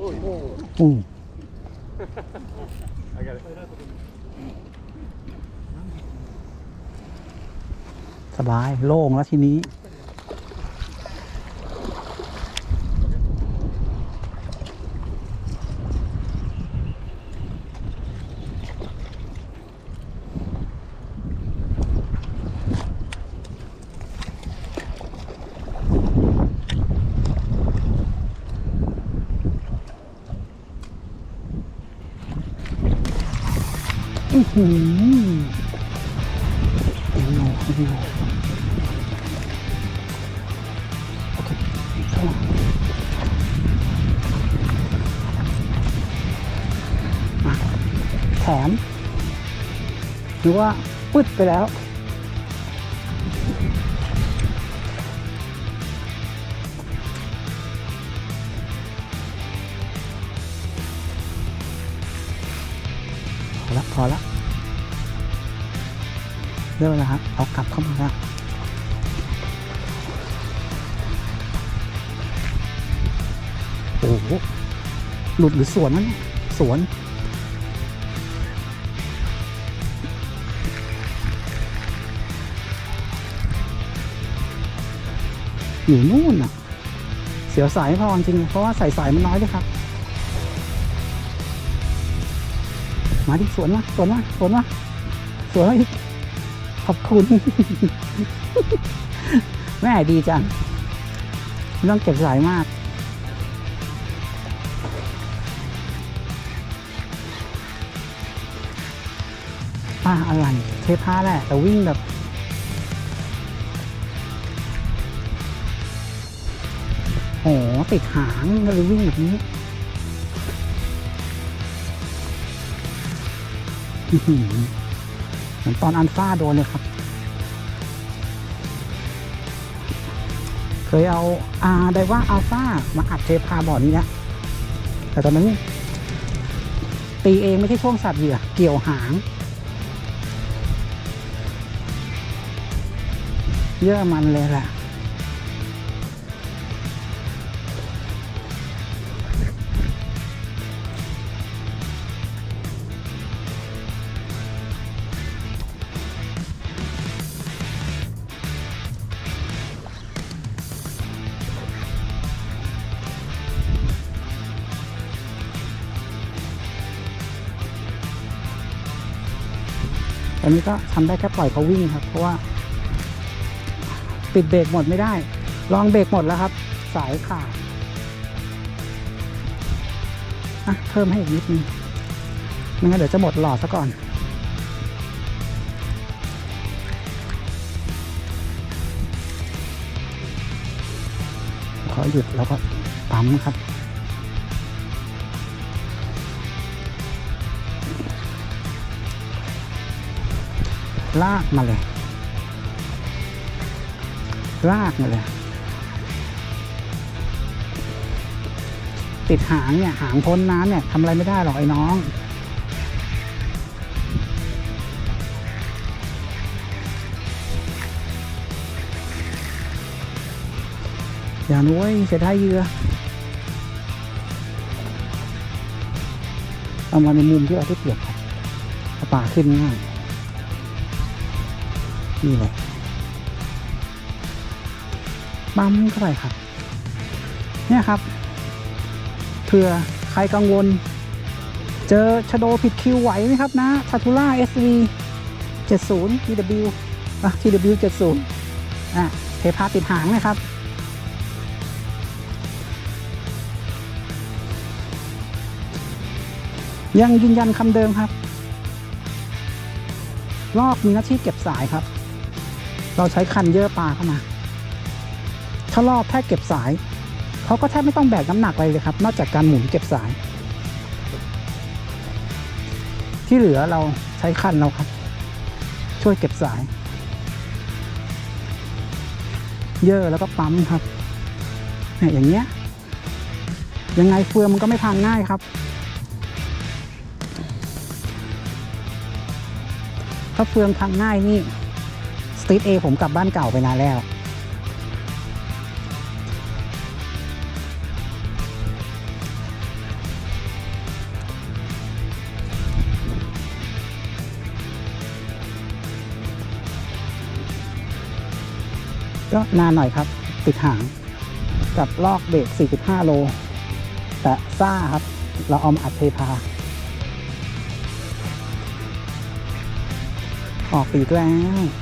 สบายโล่งแล้วทีนี้ หือเดี๋ยวโน่เดี๋ยวโอเคข้ามาอะแถมหรือว่าปึ๊ดไปแล้วพอละ พอละเรื่องแล้วครับเอากลับเข้ามาละโอ้โหหลุดหรือสวนนั่นสวนอยู่นู่นน่ะ เสียวสายพอจริง เพราะว่าใส่สายมันน้อยด้วยครับ มาดิสวนมาสวนมาสวนมาสวนมาอีก อบคุณ แม่ดีจังไม่ต้องเก็บสายมาก ป้าอะไรเทพ้าแหละ แต่วิ่งแบบโอ้ติดหางก็เลยวิ่งแบบนี้อื้อหือเหมือนตอนอันฟ้าโดนเลยครับ เคยเอาอาไดว่าอัลฟามาอัดเทปพาบอร์ดนี้นะแต่ตอนนั้น ตีเองไม่ใช่ช่วงสัตว์เหยื่อเกี่ยวหางเยอะมันเลยแหละ อนนี้ก็ทำได้แค่ปล่อยเขาวิ่งครับ เพราะว่าปิดเบรกหมดไม่ได้ ลองเบรกหมดแล้วครับ สายขาดอะเพิ่มให้อีกนิดนึงไม่งั้นเดี๋ยวจะหมดหลอดซะก่อน ขอหยุดแล้วก็ปั๊มครับ ลากมาเลย ลากมาเลย ติดหางเนี่ย หางพ้นน้ำเนี่ยทำอะไรไม่ได้หรอกไอ้น้อง อย่านุ้ยเสียดายเหยื่อเอามาในมุมที่เราได้เปรียบครับปลาขึ้นง่าย นี่เลยปั๊มเข้าไปครับ เนี่ยครับ เผื่อใครกังวล เจอชะโดผิดคิวไหวไหมครับนะทัตูล่า SV 70 TW อะ TW 70อะเทพาติดหางนะครับยังยืนยันคำเดิมครับลอกมีหน้าที่เก็บสายครับ เราใช้คันเยอะปลาเข้ามาถ้ารอบแค่เก็บสาย เขาก็แทบไม่ต้องแบกน้ำหนักอะไรเลยครับ นอกจากการหมุนเก็บสาย ที่เหลือเราใช้คันเราครับ ช่วยเก็บสาย เยอะแล้วก็ปั๊มครับเนี่ยอย่างเงี้ยยังไงเฟืองมันก็ไม่พังง่ายครับ ถ้าเฟืองพังง่ายนี่ ติดเอผมกลับบ้านเก่าไปนานแล้ว ก็นานหน่อยครับ ติดหาง กับลอกเบรก45 โล แต่ซ่าครับ เราเอามาอัดเทพาออกปีกแล้ว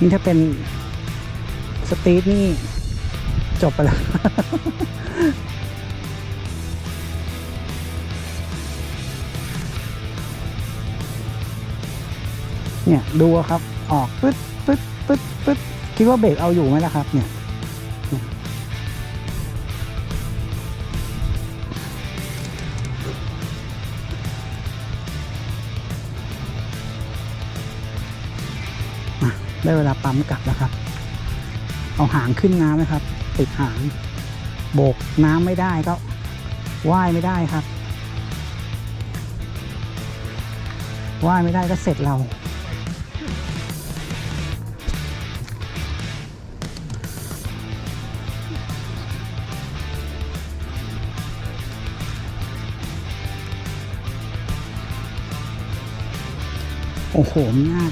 นี่ถ้าเป็นสตรีทนี่จบไปแล้ว เนี่ยดูครับออกปึ๊ดปึ๊ดปึ๊ดปึ๊ดคิดว่าเบรกเอาอยู่ไหมล่ะครับ เนี่ย ได้เวลาปั๊มกลับแล้วครับ เอาหางขึ้นน้ำนะครับ ติดหางโบกน้ำไม่ได้ก็ว่ายไม่ได้ครับว่ายไม่ได้ก็เสร็จเรา โอ้โหหน้า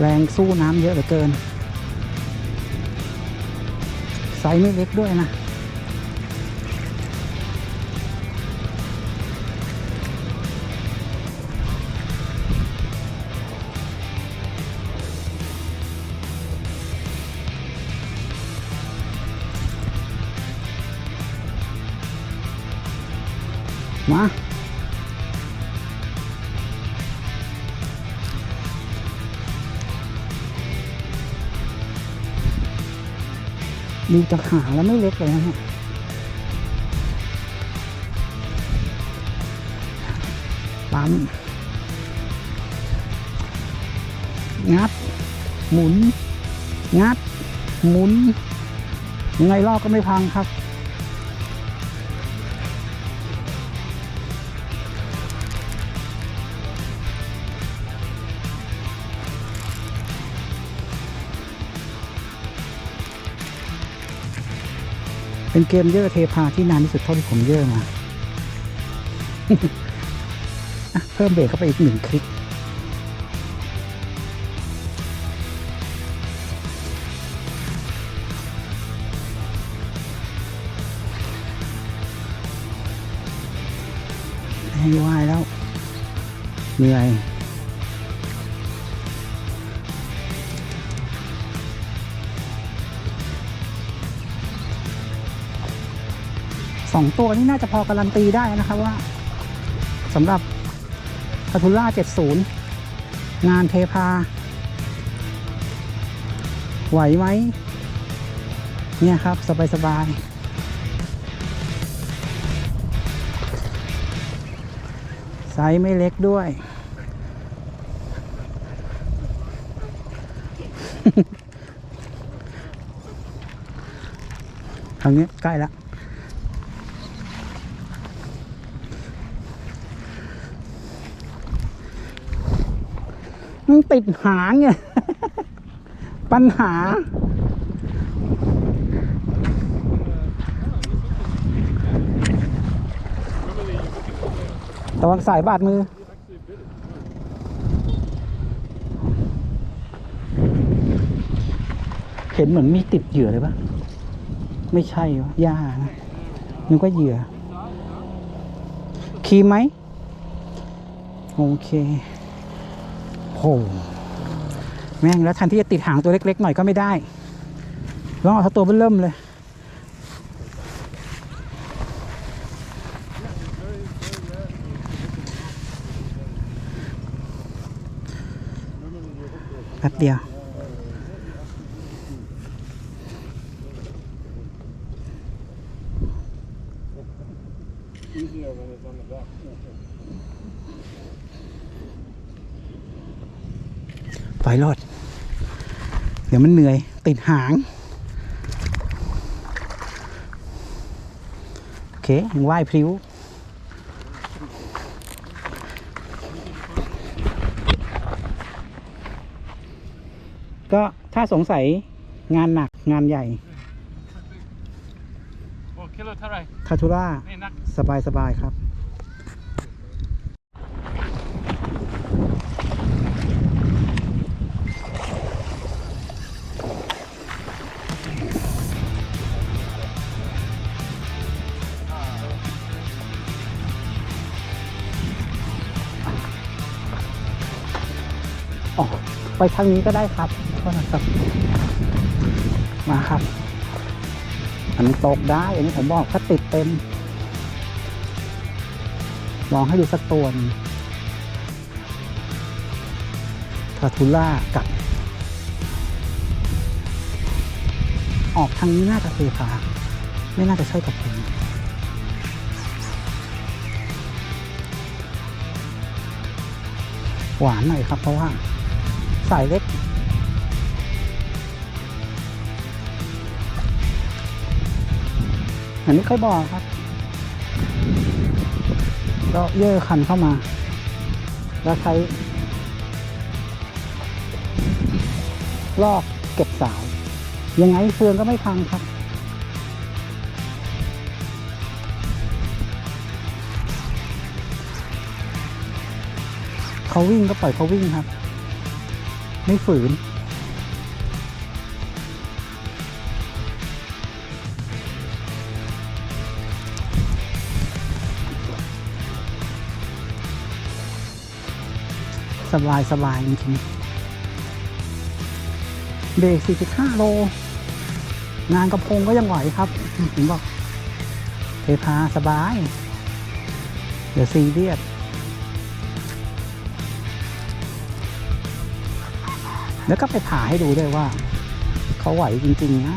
แรงสู้น้ำเยอะเหลือเกินไซส์ไม่เล็กด้วยนะ ดูจากหางแล้วไม่เล็กเลยนะฮะปั๊มงัด หมุน งัด หมุนยังไงลอกก็ไม่พังครับ เป็นเกมเยอะเทพาที่นานที่สุดเท่าที่ผมเยอะมาะเพิ่มเบรกเข้าไปอีกหนึ่งคลิก ให้ว่ายแล้ว เหนื่อย สองตัวนี้น่าจะพอการันตีได้นะครับว่าสำหรับคาทูล่า 70 งานเทพา ไหวไหมเนี่ยครับ สบายๆไซส์ไม่เล็กด้วย ทางนี้ใกล้แล้ว มันติดหางไงปัญหา ตะวังสายบาดมือ เห็นเหมือนมีติดเหยื่อเลยปะไม่ใช่วะหญ้านะนึกว่าเหยื่อคีไหม โอเค โห แม่งแล้วทันที่จะติดหางตัวเล็ก ๆ หน่อยก็ไม่ได้ล่อเขาตัวเบิ่มเลย แป๊บเดียว ปล่อยรถเดี๋ยวมันเหนื่อย ติดหาง โอเคยังว่ายพริ้วก็ถ้าสงสัยงานหนักงานใหญ่โอ้กิโลเท่าไหรคาทูร่านี่นักสบายสบายครับ ไปทางนี้ก็ได้ครับก็นะครับมาครับอันนี้ตกได้ อันนี้ผมบอกถ้าติดเต็มลองให้ดูสักตัวนึงทาทูล่ากับ ออกทางนี้น่าจะเทพาไม่น่าจะใช่กับผมหวานหน่อยครับเพราะว่า สายเล็ก อันนี้เคยบอกครับก็เย่อคันเข้ามา แล้วใช้ ลอกเก็บสายยังไงเฟืองก็ไม่พังครับเขาวิ่งก็ปล่อยเขาวิ่งครับ ไม่ฝืน สบายสบายจริงๆเบรก45 โล งานกระพงก็ยังไหวครับ ผมบอกเทพาสบาย เดี๋ยวซีเรียส แล้วก็ไปผ่าให้ดูด้วยว่า เขาไหวจริงๆนะ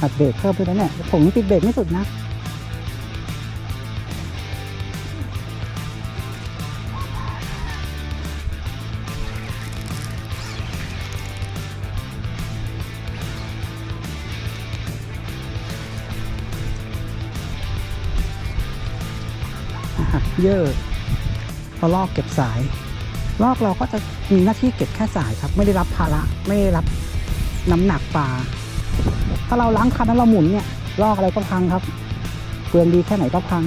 อัดเบรกเพิ่มไปแล้วเนี่ยผมยังปิดเบรกไม่สุดนะ หักเยอะพอลอกเก็บสาย ลอกเราก็จะมีหน้าที่เก็บแค่สายครับ ไม่ได้รับภาระไม่ได้รับน้ำหนักปลาถ้าเราล้างคันแล้วเราหมุนเนี่ยลอกอะไรก็พังครับเปลืองดีแค่ไหนก็พัง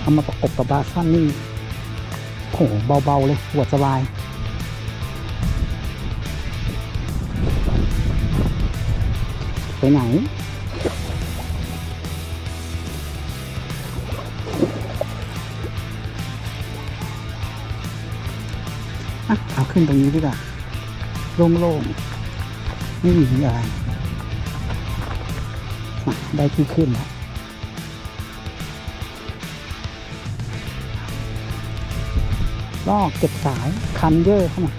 เอามาประกบกับบาซันนี่โหเบาๆเลยปวดสบาย ไปไหน อะ เอาขึ้นตรงนี้ดีกว่าโล่งๆ ไม่มีอะไระได้ที่ขึ้นแล้วลอกเก็บสายคันเยอะเข้ามา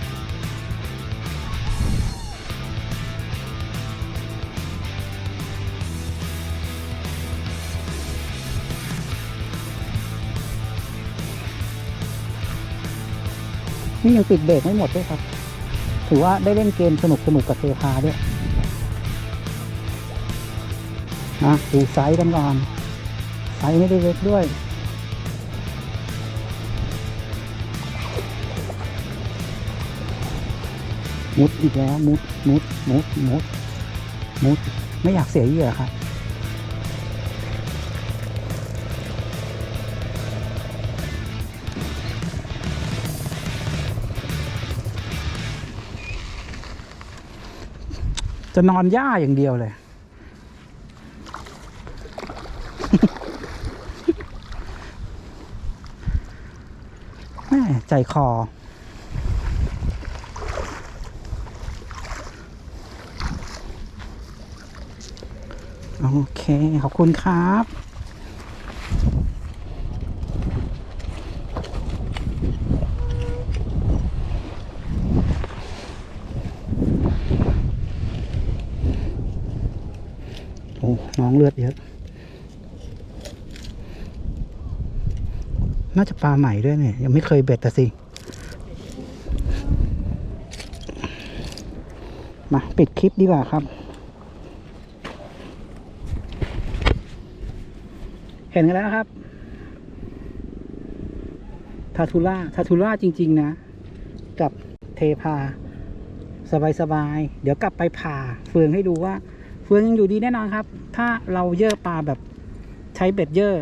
นี่ยังปิดเบรกไม่หมดด้วยครับ ถือว่าได้เล่นเกมสนุกสนุกกับเทพาด้วยนะดูไซส์กันก่อนไซส์ไม่ได้เล็กด้วยมุดอีกแล้วมุดมุดมุดมุดมุด ไม่อยากเสียเหยื่อครับ จะนอนหญ้าอย่างเดียวเลย แม่ใจคอ โอเค ขอบคุณครับ ลือดเยอะ น่าจะปลาใหม่ด้วยเนี่ย ยังไม่เคยเบ็ดแต่สิ มา ปิดคลิปดีกว่าครับ เห็นกันแล้วนะครับ ทาทูล่า ทาทูล่าจริง ๆ นะ กับเทพา สบาย ๆ เดี๋ยวกลับไปผ่าเฟืองให้ดูว่า เฟืองยังอยู่ดีแน่นอนครับ ถ้าเราเย่อปลาแบบใช้เบ็ดเย่อ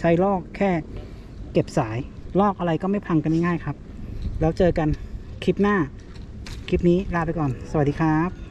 ใช้ลอกแค่เก็บสาย ลอกอะไรก็ไม่พังกันง่ายๆครับ แล้วเจอกันคลิปหน้า คลิปนี้ลาไปก่อน สวัสดีครับ